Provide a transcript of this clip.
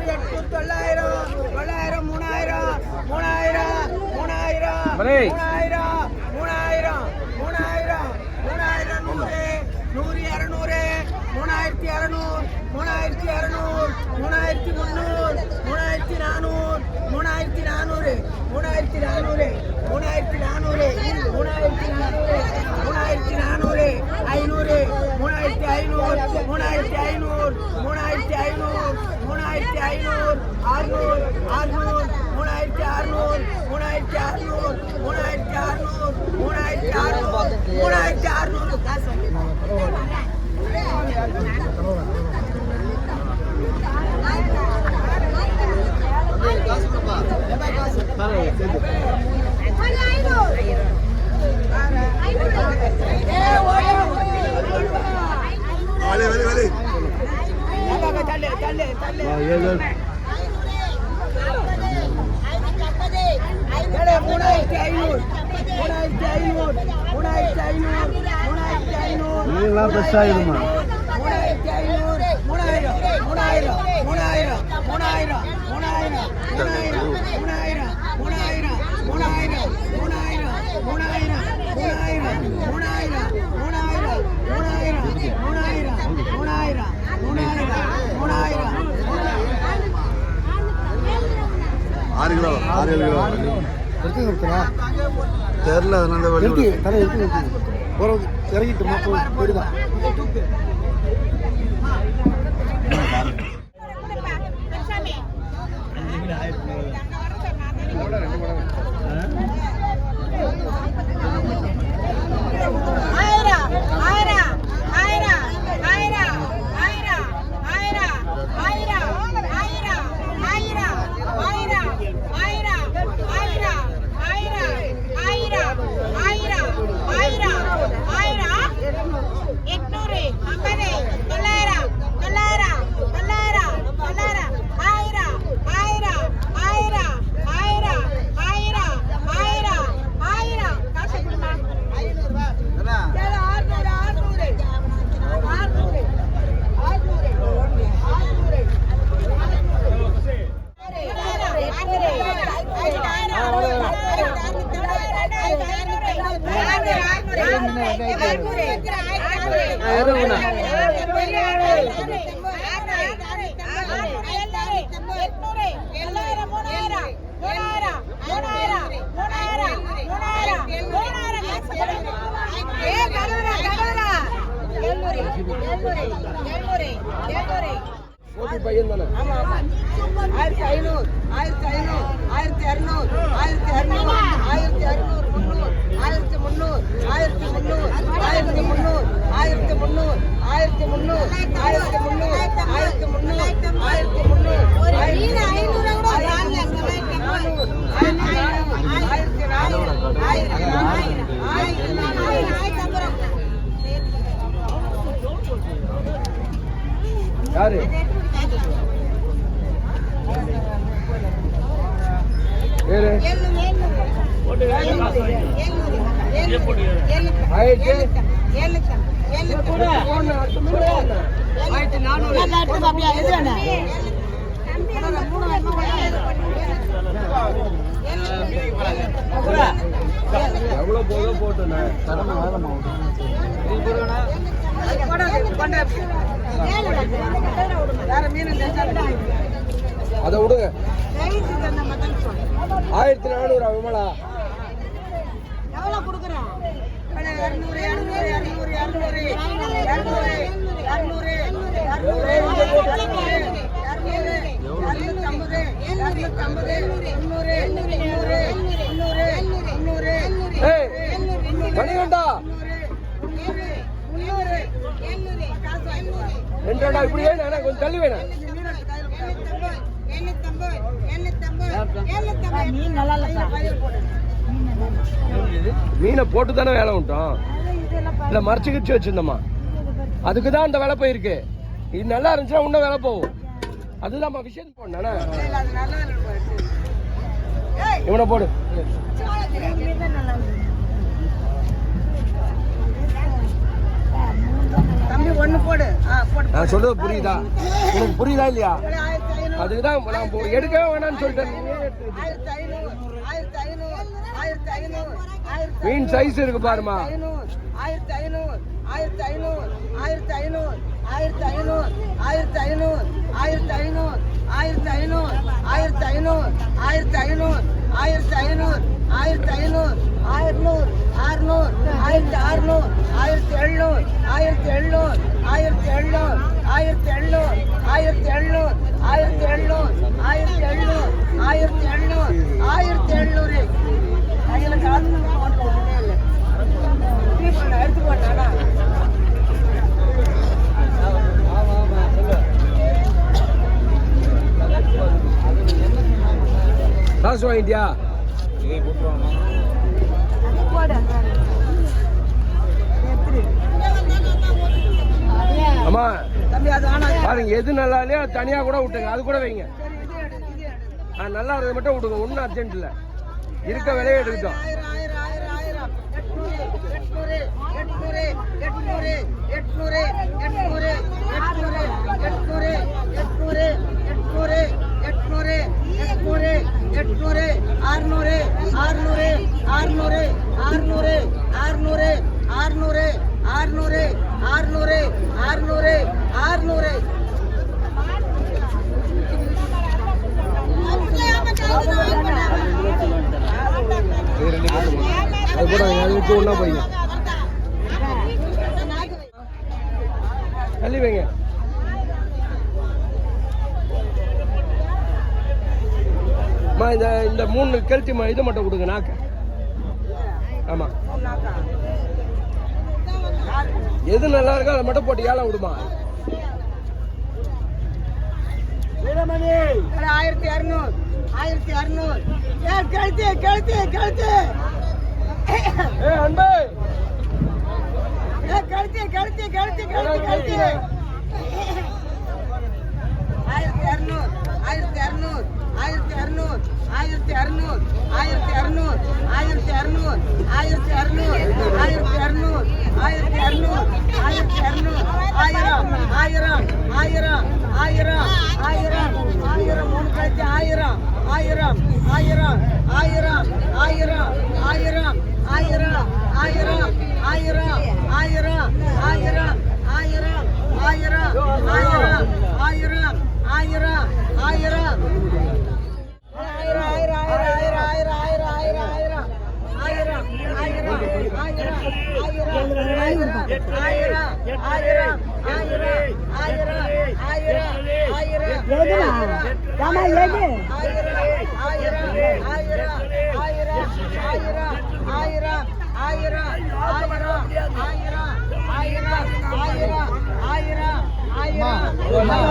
ஒரு எட்டு தொள்ளாயிரம் தொள்ளாயிரம் மூணாயிரம் மூணாயிரம் மூணாயிரம் மூணாயிரம் மூணாயிரம் மூணாயிரம் மூணாயிரம் நூறு நூறு இரநூறு மூணாயிரத்தி இரநூறு மூணாயிரத்தி இரநூறு மூணாயிரத்தி முந்நூறு மூணாயிரத்தி நானூறு மூணாயிரத்தி நானூறு மூணாயிரத்தி நானூறு மூணாயிரத்தி நானூறு மூணாயிரத்தி நானூறு மூணாயிரத்தி நானூறு ஐநூறு மூணாயிரத்தி ஐநூறு மூணாயிரத்தி ஐநூறு மூணாயிரத்தி ஐநூறு மூணாயிரத்தி ஐநூறு ஆறுநூறு ஆறுநூறு மூணாயிரத்தி அறுநூறு மூணாயிரத்தி அறுநூறு மூணாயிரத்தி அறுநூறு மூணாயிரத்தி அறுநூறு மூணாயிரத்தி அறுநூறு காசு வலி வலி வலி தள்ளு தள்ளு தள்ளு ஏழு ஏழு, மூணாயிரத்தி ஐநூறு மூணாயிரத்தி ஐநூறு மூணாயிரத்தி ஐநூறு மூணாயிரத்தி ஐநூறு நீங்களாம் பெருசா ஆயிடுமா மூணாயிரத்தி ஐநூறு மூணாயிரம் மூணாயிரம் மூணாயிரம் மூணாயிரம் மூணாயிரம் மூணாயிரம் மூணாயிரம் மூணாயிரம் மூணாயிரம் மூணாயிரம் மூணாயிரம் மூணாயிரம் மூணாயிரம் மூணாயிரம் மூணாயிரம் மூணாயிரம் மூணாயிரம் மூணாயிரம் ஆறு கிலோ ஆறு ஏழு கிலோ எடுத்து நிறுத்தா தெரில அதனால எடுத்து தலை எடுத்து நிறுத்து. ஒரு இறங்கிட்டுமா போயிடுதான் பையன் தானே ஆயிரத்தி ஐநூறு ஆயிரத்தி ஐநூறு ஆயிரத்தி இரநூறு ஆயிரத்தி இரநூறு ஆயிரத்தி இரநூறு முந்நூறு ஆயிரத்தி முந்நூறு ஆயிரத்தி முந்நூறு ஆயிரத்தி முந்நூறு ஆயிரத்தி முந்நூறு ஆயிரத்தி முந்நூறு ஆயிரத்தி முந்நூறு ஆயிரத்தி முந்நூறு ஆயிரத்தி முந்நூறு ஆயிரத்தி நானூறு ஆயிரத்தி நானூறு ஆயிரத்தி யாரு எவ்வளோ போதோ போட்டுண்ணே கடமை வேலை வேற மீன் அதை விடுங்க ஆயிரத்தி நானூறு விமலா எவ்வளவு கொடுக்குறேன் இரநூறு இரநூறு இரநூறு இரநூறு இரநூறு இரநூறு இரநூறு இரநூத்தம்பது முந்நூறு முந்நூறு முந்நூறு முந்நூறு முந்நூறு ரெண்டாடா இப்படி வேணும் கொஞ்சம் தள்ளி வேணும் மீன் நல்லா இல்லப்பா மீனை போட்டு தானே வேலை உண்டோம். இல்லை மறைச்சு கிச்சு வச்சிருந்தோமா. அதுக்கு தான் அந்த வேலை போயிருக்கு. இது நல்லா இருந்துச்சுன்னா இன்னும் வேலை போகும். அதுதான் விஷயம் போடணே இவனை போடு. நான் சொல்றது புரியுதா? உனக்கு புரியுதா இல்லையா? ஆயிரத்தி ஐநூறு. அதுக்கு தான் நான் எடுக்கவே வேணாம்னு சொல்லிட்டேன் நீயே எடுத்து. ஆயிரத்தி ஐநூறு ஆயிரத்தி ஐநூறு ஆயிரத்தி ஐநூறு ஆயிரத்தி மீன் சைஸ் இருக்கு பாருமா ஆயிரத்தி ஐநூறு ஆயிரத்தி ஐநூறு ஆயிரத்தி ஐநூறு ஆயிரத்தி ஐநூறு ஆயிரத்தி ஐநூறு ஆயிரத்தி ஐநூறு ஆயிரத்தி ஐநூறு ஆயிரத்தி ஐநூறு ஆயிரத்தி ஐநூறு ஆயிரத்தி ஐநூறு ஆயிரத்தி ஐநூறு ஆயிரநூறு அறுநூறு ஆயிரத்தி அறுநூறு ஆயிரத்தி எழுநூறு ஆயிரத்தி எழுநூறு ஆயிரத்தி எழுநூறு ஆயிரத்தி எழுநூறு ஆயிரத்தி எழுநூறு ஆயிரத்தி எழுநூறு ஆயிரத்தி எழுநூறு ஆயிரத்தி எழுநூறு ஆயிரத்தி எழுநூறு கையில காசு போட்டு ஒண்ணுமே இல்லை எடுத்து போட்டானா காசு வாங்கிட்டியா அம்மா பாருங்க எது நல்லா இல்லையா அது தனியா கூட விட்டுங்க. அது கூட வைங்க. நல்லா இருக்கிறத மட்டும் விடுங்க. ஒன்றும் அர்ஜென்ட் இல்லை. இருக்க விலையை எடுக்கட்டும். போய்ங்க தள்ளி வைங்க. இந்த இந்த மூணு மா இது மட்டும் கொடுங்க நாக்கு. ஆமாம் எது நல்லா இருக்கோ அதை மட்டும் போட்டு ஏலம் விடுமா? ஆயிரத்தி இரநூறு ஆயிரத்தி இரநூறு ஏ கழுத்து கழுத்து கழுத்து ஏ அன்பே ஏ கழுத்து கழுத்து கழுத்து கழுத்து கழுத்து ஆயிரத்தி இரநூறு ஆயிரத்தி இரநூறு ஆயிரத்தி இரநூறு ஆயிரத்தி இரநூறு ஆயிரத்தி இரநூறு ஆயிரத்தி இரநூறு ஆயிரத்தி ஆயிரத்தி ஆயிரத்தி ஆயிரத்தி ஆயிரம் ஆயிரம் ஆயிரம் ஆயிரம் ஆயிரம் ஆயிரம் மூணு கழிச்சு ஆயிரம் ஆயிரம் ஆயிரம் ஆயிரம் ஆயிரம் ஆயிரம் ஆயிரம் ஆயிரம் ஆயிரம் ஆயிரம் ஆயிரம் ஆயிரம் ஆயிரம் ஆயிரம் எதுனா ஏமா எது ஆயிரம் ஆயிரம் ஆயிரம் ஆயிரம் ஆயிரம்